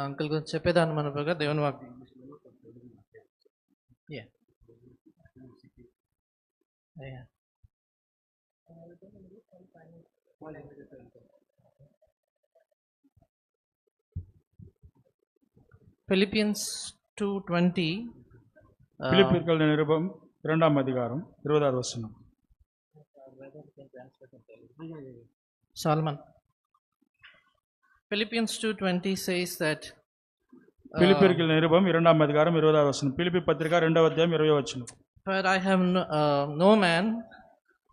Uncle గురించి చెప్పేదాన్ని మనగా దేవుని వాక్యం Yeah. Yeah. Philippians 2:20 uh, பிலிப்பியர்கள் நிருபம் இரண்டாம் அதிகாரம் இருபதாவது வசனம் Solomon. Philippians 2:20 says that uh, பிலிப்பியர்கள் நிருபம் இரண்டாம் அதிகாரம் இருபதாவது வசனம் பிலிப்பி பத்திரிகா இரண்டாவது அத்தியாயம் இருபது வசனம் For I have no, uh, no man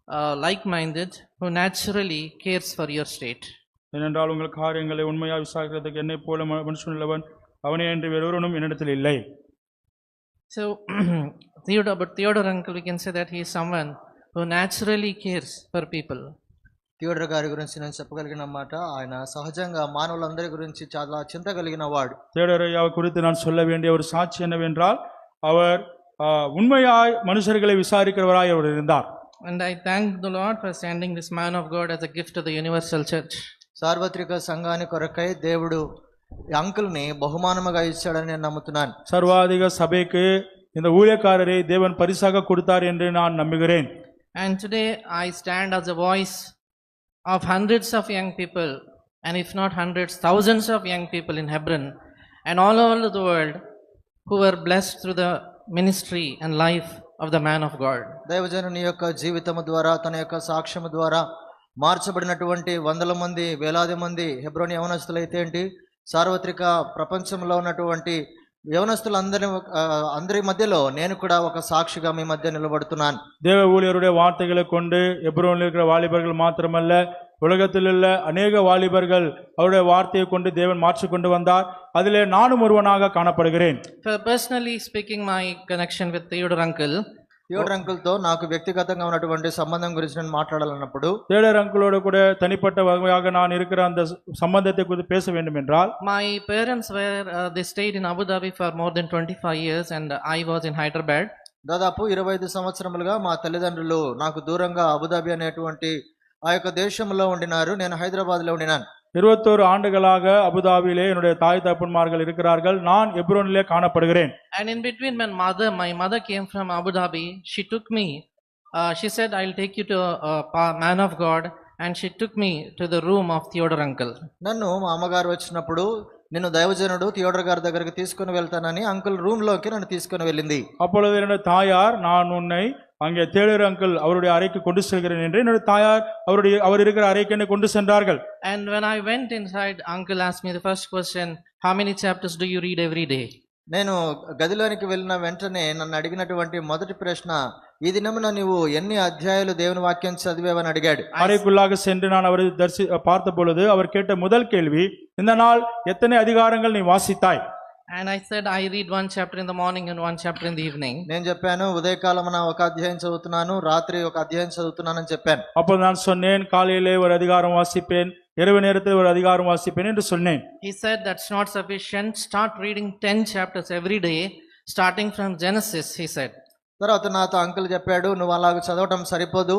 uh, like-minded who naturally cares for your state. ஏனென்றால் உங்கள் காரியங்களை உண்மையாக விசாரிக்கிறதுக்கு என்னை போல ம- மனுஷன் உள்ளவன் அவனே என்று வேறொருவனும் என்னிடத்தில் இல்லை So Theodore, but Theodore uncle, we can say that he is someone who naturally cares for people. Theodore గారి గురించి నేను చెప్పగలిగిన మాట ఆయన సహజంగా మానవులందరి గురించి చాలా చింత కలిగిన వాడు தேடரையாவை குறித்து நான் சொல்ல வேண்டிய ஒரு சாட்சி என்னவென்றால் அவர் ஆ, உண்மையாய் மனுஷர்களை விசாரிக்கிறவராய் அவர் இருந்தார் And I thank the Lord for sending this man of God as a gift to the universal church. సార్వత్రిక సంఘాని కొరకై దేవుడు ఈ అంకుల్ని బహుమానముగా ఇచ్చాడని నేను నమ్ముతున్నాను சர்வாதிக சபைக்கு இந்த ஊழியக்காரரை தேவன் பரிசாக கொடுத்தார் என்று நான் நம்புகிறேன் And today I stand as a voice of hundreds of young people, and if not hundreds, thousands of young people in Hebron and all over the world who were blessed through the ministry and life of the man of God. దైవజనుని యొక్క జీవితము ద్వారా తన యొక్క సాక్ష్యము ద్వారా మార్చబడినటువంటి వందల మంది వేలాది మంది హెబ్రోని యవనస్తులైతే ఏంటి సార్వత్రిక ప్రపంచంలో ఉన్నటువంటి యవనస్తులందరి ఆ, అందరి మధ్యలో నేను కూడా ఒక సాక్షిగా మీ మధ్య నిలబడుతున్నాను தேவ ஊழியருடைய வார்த்தைகளை கொண்டு எப்ரோனில் இருக்கிற வாலிபர்கள் மாத்திரமல்ல உலகத்தில் உள்ள அநேக வாலிபர்கள் அவருடைய வார்த்தையை கொண்டு தேவன் மாற்றி கொண்டு வந்தார் அதிலே நானும் ஒருவனாக காணப்படுகிறேன் For personally speaking, my connection with Theodore uncle, Theodore అంకుల్తో నాకు వ్యక్తిగతంగా ఉన్నటువంటి సంబంధం గురించి నేను మాట్లాడాలన్నప్పుడు தேடர் அங்கிளோடு கூட தனிப்பட்ட வகையாக நான் இருக்கிற அந்த சம்பந்தத்தை குறித்து பேச வேண்டும் என்றால் my parents were, uh, they stayed in Abu Dhabi for more than 25 years, and I was in Hyderabad. దాదాపు ఇరవై ఐదు సంవత్సరములుగా మా తల్లిదండ్రులు నాకు దూరంగా అబుదాబి అనేటువంటి ఆ యొక్క దేశంలో ఉండినారు నేను హైదరాబాద్లో ఉండినాను இருபத்தோரு ஆண்டுகளாக அபுதாபியிலே என்னுடைய தாய் தகப்பன்மார்கள் இருக்கிறார்கள் நான் எப்ரோனிலே காணப்படுகிறேன் And in between, my mother, my mother came from Abu Dhabi. She took me. Uh, she said, "I'll take you to a, pa- man of God," and she took me to the room of Theodore uncle. నన్ను మా అమ్మగారు వచ్చినప్పుడు నిన్ను దైవజనుడు Theodore గారి దగ్గరికి తీసుకుని వెళ్తానని అంకుల్ రూమ్ లోకి నన్ను తీసుకుని వెళ్ళింది அப்பொழுது என்னுடைய தாயார் நான் உன்னை அங்கே தேடர் அங்கிள் அவருடைய அறைக்கு கொண்டு செல்கிறேன் என்று என்னுடைய தாயார் அவருடைய அவர் இருக்கிற அறைக்கு என்னை கொண்டு சென்றார்கள் And when I went inside, uncle asked me the first question: "How many chapters do you read every day?" నేను గదిలోనికి వెళ్ళిన వెంటనే నన్ను అడిగినటువంటి మొదటి ప్రశ్న ఈ దినమున నీవు ఎన్ని అధ్యాయాలు దేవుని వాక్యం చదివేవని అడిగాడు அறைக்குள்ளாக சென்று நான் அவரை தரிசி பார்த்த பொழுது அவர் கேட்ட முதல் கேள்வி இந்த நாள் எத்தனை அதிகாரங்கள் நீ வாசித்தாய் And I said, "I read one chapter in the morning and one chapter in the evening." నేను చెప్పాను ఉదయకాలమున ఒక అధ్యాయం చదువుతున్నాను రాత్రి ఒక అధ్యాయం చదువుతున్నానని చెప్పాను அப்போது நான் சொன்னேன் காலையிலே ஒரு அதிகாரம் வாசிப்பேன் இரவு நேரத்தில் ஒரு அதிகாரம் வாசிப்பேன் என்று சொன்னேன் He said, "That's not sufficient. Start reading 10 chapters every day, starting from Genesis." He said. తర్వాత నాతో అంకుల్ చెప్పాడు నువ్వు అలాగ చదవటం సరిపోదు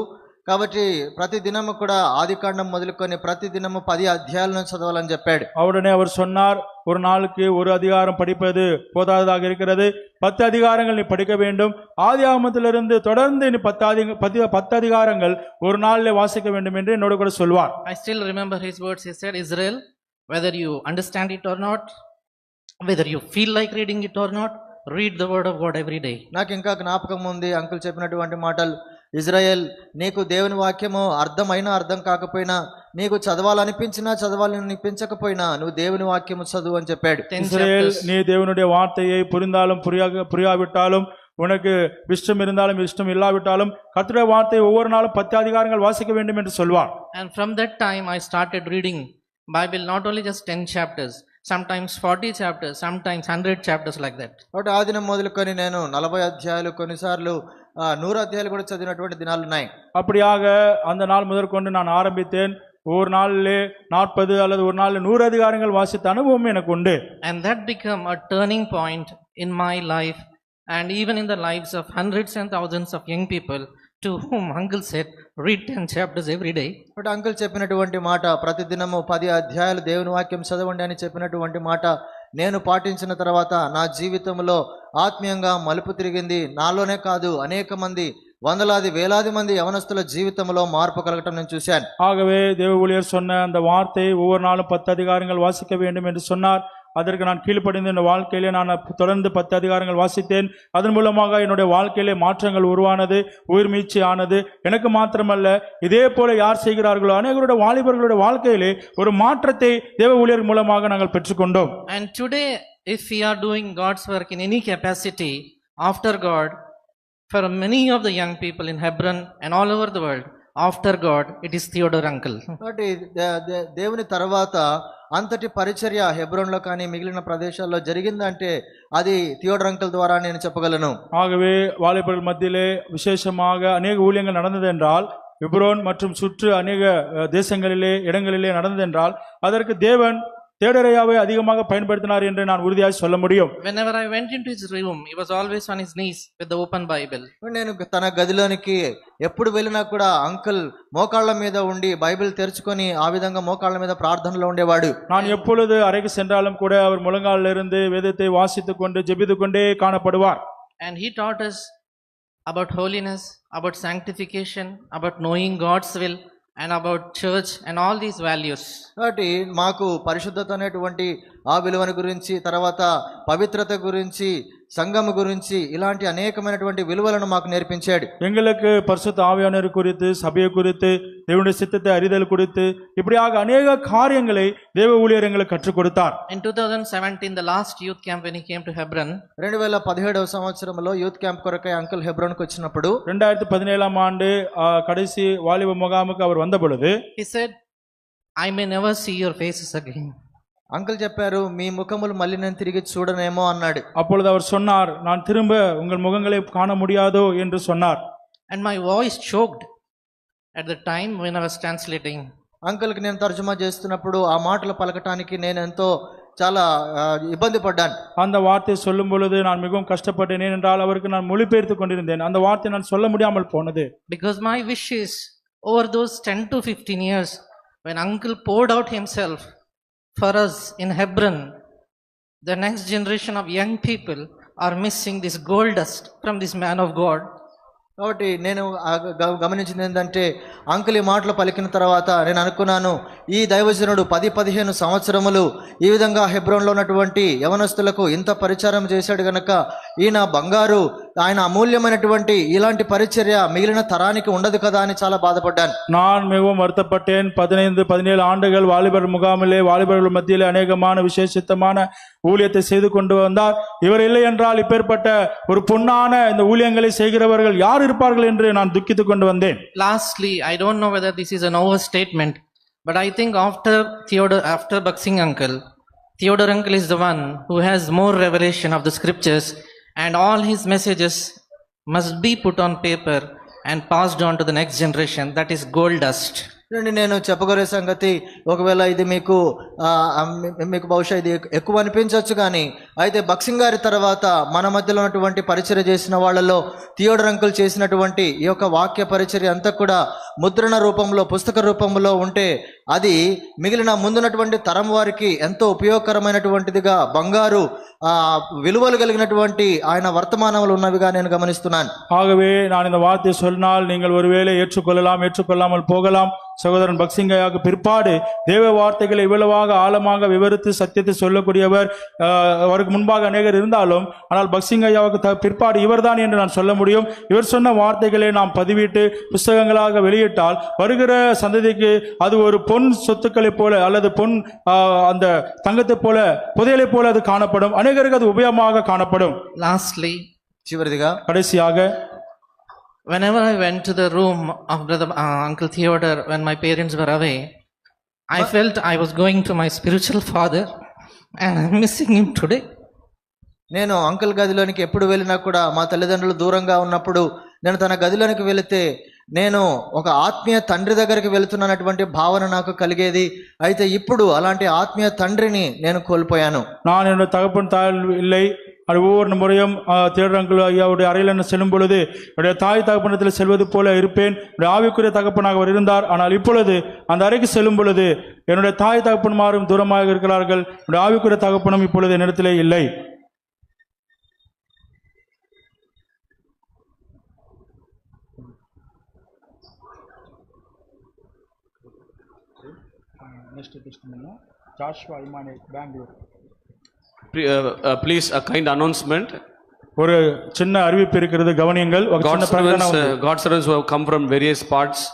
కాబట్టి ప్రతి దినము కూడా ఆది కాండం మొదలుకొని ప్రతి దినము పది అధ్యాయాలను చదవాలని చెప్పాడు உடனே அவர் சொன்னார் ஒரு நாளுக்கு ஒரு அதிகாரம் படிப்பது போதாததாக இருக்கிறது பத்து அதிகாரங்கள் நீ படிக்க வேண்டும் ஆதி ஆகமத்திலிருந்து தொடர்ந்து நீ பத்து அதி பத்து பத்து அதிகாரங்கள் ஒரு நாளில் வாசிக்க வேண்டும் என்று என்னோட கூட சொல்வார் I still remember his words. He said, Israel, whether you understand it or not, whether you feel like reading it or not, read the word of God every day. నాకు ఇంకా జ్ఞాపకం ఉంది అంకుల్ చెప్పినటువంటి మాటలు ఇజ్రాయెల్ నీకు దేవుని వాక్యము అర్థమైనా అర్థం కాకపోయినా నీకు చదవాలనిపించినా చదవాలనిపించకపోయినా నువ్వు దేవుని వాక్యము చదువు అని చెప్పాడు 10 இஸ்ரேல் chapters. நீ தேவனுடைய வார்த்தையை புரிந்தாலும் புரியாக புரியாவிட்டாலும் உனக்கு இஷ்டம் இருந்தாலும் இஷ்டம் இல்லாவிட்டாலும் கர்த்தருடைய வார்த்தையை ஒவ்வொரு நாளும் பத்து அதிகாரங்கள் வாசிக்க வேண்டும் என்று சொல்வார் And from that time, I started reading Bible, not only just 10 chapters, sometimes 40 chapters, sometimes 100 chapters like that. కాబట్టి ఆ దినం మొదలుకొని నేను నలభై అధ్యాయాలు కొన్నిసార్లు ఆ, నూరు అధ్యాయాలు కూడా చదివినటువంటి దినాలు ఉన్నాయి அப்படியாக அந்த நாள் முதற்கொண்டு நான் ஆரம்பித்தேன் ஒரு நாளிலே நாற்பது அல்லது ஒரு நாளில் நூறு அதிகாரங்கள் வாசித்த அனுபவம் எனக்கு உண்டு And that became a turning point in my life and even in the lives of hundreds and thousands of young people to whom uncle said, read 10 chapters every day. కాబట్టి అంకుల్ చెప్పినటువంటి మాట ప్రతి దినము పది అధ్యాయాలు దేవుని వాక్యం చదవండి అని చెప్పినటువంటి మాట నేను పాటించిన తర్వాత నా జీవితంలో ఆత్మీయంగా మలుపు తిరిగింది నాలోనే కాదు అనేక మంది వందలాది వేలాది మంది యవనస్తుల జీవితంలో మార్పు కలగటం నేను చూశాను ஆகவே தேவ ஊழியர் சொன்ன அந்த வார்த்தை ஒவ்வொரு நாளும் பத்து அதிகாரங்கள் வாசிக்க வேண்டும் என்று சொன்னார் அதற்கு நான் கீழ்ப்படிந்து இந்த வாழ்க்கையிலே நான் தொடர்ந்து பத்து அதிகாரங்கள் வாசித்தேன். அதன் மூலமாக என்னுடைய வாழ்க்கையிலே மாற்றங்கள் உருவானது உயிர் மீட்சி ஆனது. எனக்கு மாத்திரமல்ல இதே போல யார் செய்கிறார்களோ அநேகருடைய வாலிபர்களுடைய வாழ்க்கையிலே ஒரு மாற்றத்தை தேவ ஊழியர் மூலமாக நாங்கள் பெற்றுக்கொண்டோம். And today if you are doing God's work in any capacity after God for many of the young people in Hebron and all over the world after God, it is Theodore uncle. కాబట్టి they- they- దేవుని తర్వాత అంతటి పరిచర్య హెబ్రోన్లో కానీ మిగిలిన ప్రదేశాల్లో జరిగిందంటే అది థియోడర్ అంకుల్ ద్వారా నేను చెప్పగలను ஆகவே வாலிபர்கள் மத்தியிலே விசேஷமாக அநேக ஊழியங்கள் நடந்தது என்றால் எப்ரோன் மற்றும் சுற்று அநேக அஹ், தேசங்களிலே இடங்களிலே நடந்தது என்றால் அதற்கு தேவன் தேடரையாவை அதிகமாக பயன்படுத்தினார் என்று நான் உறுதியாக சொல்ல முடியும் Whenever I went into his room, he was always on his knees with the open Bible. నేను తన గదిలోనికి ఎప్పుడు వెళ్ళినా కూడా అంకుల్ మోకాళ్ళ మీద ఉండి బైబిల్ తెరుచుకొని ఆ విధంగా మోకాళ్ళ మీద ప్రార్థనలో ఉండేవాడు நான் எப்பொழுது அறைக்கு சென்றாலும் கூட அவர் முழங்காலில் இருந்து வேதத்தை வாசித்துக் கொண்டு ஜெபித்துக் கொண்டே காணப்படுவார் And he taught us about holiness, about sanctification, about knowing God's will, and about church and all these values కాబట్టి మాకు పరిశుద్ధత అనేటువంటి ఆ విలువను గురించి తర్వాత పవిత్రత గురించి సంఘము గురించి ఇలాంటి అనేకమైనటువంటి విలువలను మాకు నేర్పించాడు எங்களுக்கு பரிசுத்த ஆவியானவர் குறித்து சபையை குறித்து தேவனுடைய சித்தத்தை அறிதல் குறித்து இப்படியாக அநேக காரியங்களை தேவ ஊழியர் எங்களுக்கு கற்றுக் கொடுத்தார் In 2017, the last youth camp when he came to Hebron, రెండు వేల పదిహేడవ సంవత్సరంలో యూత్ క్యాంప్ కొరకై అంకుల్ హెబ్రోన్కి వచ్చినప్పుడు ரெண்டாயிரத்தி பதினேழாம் ஆண்டு ஆ, கடைசி வாலிப முகாமுக்கு அவர் வந்த பொழுது he said, I may never see your faces again. Uncle చెప్పారు మీ ముఖములు మళ్ళీ నేను తిరిగి చూడనేమో అన్నాడు அப்பொழுது அவர் சொன்னார் நான் திரும்ப உங்கள் முகங்களை காண முடியாதோ என்று சொன்னார் And my voice choked at the time when I was translating. అంకుల్కి నేను తర్జుమా చేస్తున్నప్పుడు ఆ మాటలు పలకటానికి నేను ఎంతో చాలా ఆ, ఇబ్బంది పడ్డాను அந்த வார்த்தை சொல்லும் பொழுது நான் மிகவும் கஷ்டப்பட்டேன் ஏனென்றால் அவருக்கு நான் மொழிபெயர்த்து கொண்டிருந்தேன் அந்த வார்த்தை நான் சொல்ல முடியாமல் போனது Because my wish is over those 10 to 15 years when uncle poured out himself for us in Hebron, the next generation of young people are missing this gold dust from this man of God. కాబట్టి నేను గమనించింది ఏంటంటే అంకులి మాటలు పలికిన తర్వాత నేను అనుకున్నాను ఈ దైవజనుడు పది పదిహేను సంవత్సరములు ఈ విధంగా హెబ్రోన్లో ఉన్నటువంటి యవనస్తులకు ఇంత పరిచారం చేశాడు గనక ఈయన బంగారు ఆయన అమూల్యమైనటువంటి ఇలాంటి పరిచర్య మిగిలిన తరానికి ఉండదు కదా అని చాలా బాధపడ్డాను நான் மிகவும் வருத்தப்பட்டேன் பதினைந்து பதினேழு ஆண்டுகள் வாலிபர் முகாமிலே வாலிபர்கள் மத்தியிலே அநேகமான விசேஷித்தமான ஊழியத்தை செய்து கொண்டு வந்தார் இவர் இல்லை என்றால் இப்பேற்பட்ட ஒரு பொன்னான இந்த ஊழியங்களை செய்கிறவர்கள் யார் இருப்பார்கள் என்று நான் துக்கித்துக் கொண்டு வந்தேன் Lastly, I don't know whether this is an overstatement, but I think after Theodore, after Buxing uncle, Theodore uncle is the one who has more revelation of the scriptures, and all his messages must be put on paper and passed on to the next generation. That is gold dust. చూడండి నేను చెప్పగలిగే సంగతి ఒకవేళ ఇది మీకు మీకు బహుశా ఇది ఎక్కువ అనిపించవచ్చు కానీ అయితే బక్సింగ్ గారి తర్వాత మన మధ్యలో ఉన్నటువంటి పరిచర్య చేసిన వాళ్ళలో థియోడర్ అంకుల్ చేసినటువంటి ఈ యొక్క వాక్య పరిచర్య అంతా కూడా ముద్రణ రూపంలో పుస్తక రూపంలో ఉంటే అది మిగిలిన ముందున్నటువంటి తరం వారికి ఎంతో ఉపయోగకరమైనటువంటిదిగా బంగారు ఆ, విలువలు కలిగినటువంటి ఆయన వర్తమానములు ఉన్నవిగా నేను గమనిస్తున్నాను ஆகவே நான் இந்த வார்த்தையை சொன்னால் நீங்கள் ஒருவேளை ஏற்றுக்கொள்ளலாம் ஏற்றுக்கொள்ளாமல் போகலாம் சகோதரன் பக்சிங்கையாக பிற்பாடு தேவ வார்த்தைகளை இவ்வளவாக ஆழமாக விவரித்து சத்தியத்தை சொல்லக்கூடியவர் அவருக்கு முன்பாக அநேகர் இருந்தாலும் ஆனால் பக்சிங்கையாவுக்கு பிற்பாடு இவர்தான் என்று நான் சொல்ல முடியும். இவர் சொன்ன வார்த்தைகளை நாம் பதிவிட்டு புஸ்தகங்களாக வெளியிட்டால் வருகிற சந்ததிக்கு அது ஒரு பொன் சொத்துக்களைப் போல அல்லது பொன் அந்த தங்கத்தைப் போல புதையலைப் போல அது காணப்படும். அநேகருக்கு அது உபயோகமாக காணப்படும். லாஸ்ட்லி சிவரதிகா கடைசியாக whenever I went to the room of brother, uh, Uncle Theodore when my parents were away, I felt I was going to my spiritual father, and I'm missing him today. నేను uncle గదిలోనికి ఎప్పుడు వెళ్ళినా కూడా మా తల్లిదండ్రులు దూరంగా ఉన్నప్పుడు నేను తన గదిలోనికి వెళితే నేను ఒక ఆత్మీయ తండ్రి దగ్గరికి వెళుతున్నానటువంటి భావన నాకు కలిగేది అయితే ఇప్పుడు అలాంటి ఆత్మీయ తండ్రిని నేను కోల్పోయాను நான் என்னுடைய தகப்பன் தாய் இல்லை அது ஒவ்வொரு முறையும் தேடுறங்கள் ஐயாவுடைய அறையில் செல்லும் பொழுது என்னுடைய தாய் தகப்பனத்தில் செல்வது போல இருப்பேன். என்னுடைய ஆவிக்குரிய தகப்பனாக அவர் இருந்தார். ஆனால் இப்பொழுது அந்த அறைக்கு செல்லும் பொழுது என்னுடைய தாய் தகப்பன்மாரும் தூரமாக இருக்கிறார்கள். என்னுடைய ஆவிக்குரிய தகப்பனும் இப்பொழுது என்னிடத்திலே இல்லை. Next Joshua இமானே Bangalore uh, uh, Please, a kind announcement. ஒரு சின்ன அறிவிப்பு இருக்கிறது கவனியங்கள் ஒரு சின்ன God's பிரகடனம் servants, uh, God's